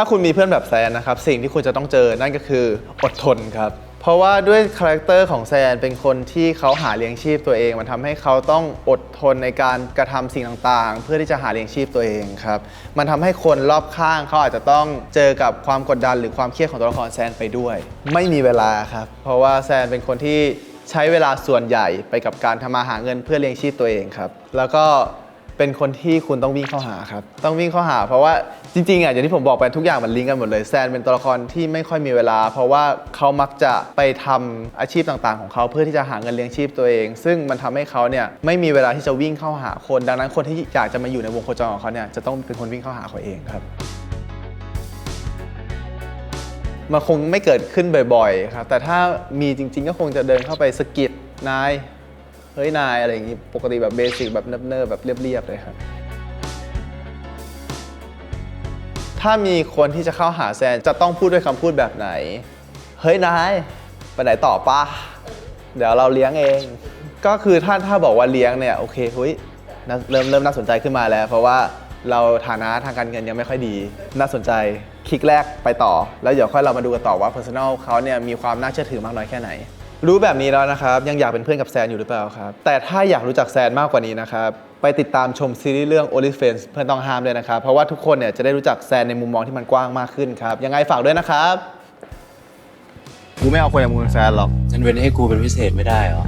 ถ้าคุณมีเพื่อนแบบแซนนะครับ สิ่งที่คุณจะต้องเจอนั่นก็คืออดทนครับ เพราะว่าด้วยคาแรคเตอร์ของแซนเป็นคนที่เขาหาเลี้ยงชีพตัวเอง มันทำให้เขาต้องอดทนในการกระทำสิ่งต่างๆ เพื่อที่จะหาเลี้ยงชีพตัวเองครับ มันทำให้คนรอบข้างเขาอาจจะต้องเจอกับความกดดันหรือความเครียดของตัวละครแซนไปด้วย ไม่มีเวลาครับ เพราะว่าแซนเป็นคนที่ใช้เวลาส่วนใหญ่ไปกับการทำมาหาเงินเพื่อเลี้ยงชีพตัวเองครับ แล้วก็เป็นคนที่คุณต้องวิ่งเข้าหาครับ ต้องวิ่งเข้าหา เพราะว่า จริงๆอะอย่างที่ผมบอกไปทุกอย่างมันลิงก์กันหมดเลยแซนเป็นตัวละครที่ไม่ค่อยมีเวลา เพราะว่าเขามักจะไปทำอาชีพต่างๆ ของเขาเพื่อที่จะหาเงินเลี้ยงชีพตัวเอง ซึ่งมันทำให้เขาเนี่ยไม่มีเวลาที่จะวิ่งเข้าหาคน ดังนั้นคนที่อยากจะมาอยู่ในวงโคจรของเขาเนี่ยจะต้องเป็นคนวิ่งเข้าหาเขาเองครับมันคงไม่เกิดขึ้นบ่อยๆครับแต่ถ้ามีจริง ๆ ก็คงจะเดินเข้าไปสกิดนายเฮ้ยนายอะไรอย่างงี้ปกติแบบเบสิกแบบเนิบๆแบบเรียบๆเลยครับ ถ้ามีคนที่จะเข้าหาแซนจะต้องพูดด้วยคำพูดแบบไหน เฮ้ยนายไปไหนต่อปะเดี๋ยวเราเลี้ยงเอง ก็คือถ้าถ้าบอกว่าเลี้ยงเนี่ยโอเคเฮ้ยเริ่มเริ่มน่าสนใจขึ้นมาแล้ว เพราะว่าเราฐานะทางการเงินยังไม่ค่อยดี น่าสนใจคลิกแรกไปต่อ แล้วเดี๋ยวค่อยเรามาดูกันต่อว่า Personal เขาเนี่ยมีความน่าเชื่อถือมากน้อยแค่ไหน รู้แบบนี้แล้วนะครับ ยังอยากเป็นเพื่อนกับแซนอยู่หรือเปล่าครับ แต่ถ้าอยากรู้จักแซนมากกว่านี้นะครับ ไปติดตามชมซีรีส์เรื่อง o l i f a n s เพื่อนต้องห้ามด้วยนะครับ เพราะว่าทุกคนเนี่ยจะได้รู้จักแซนในมุมมองที่มันกว้างมากขึ้นครับ ยังไงฝากด้วยนะครับ กูไม่เอาคนอย่างมึงเป็นแฟนหรอกฉันเว้นให้กูเป็นพิเศษไม่ได้เหรอ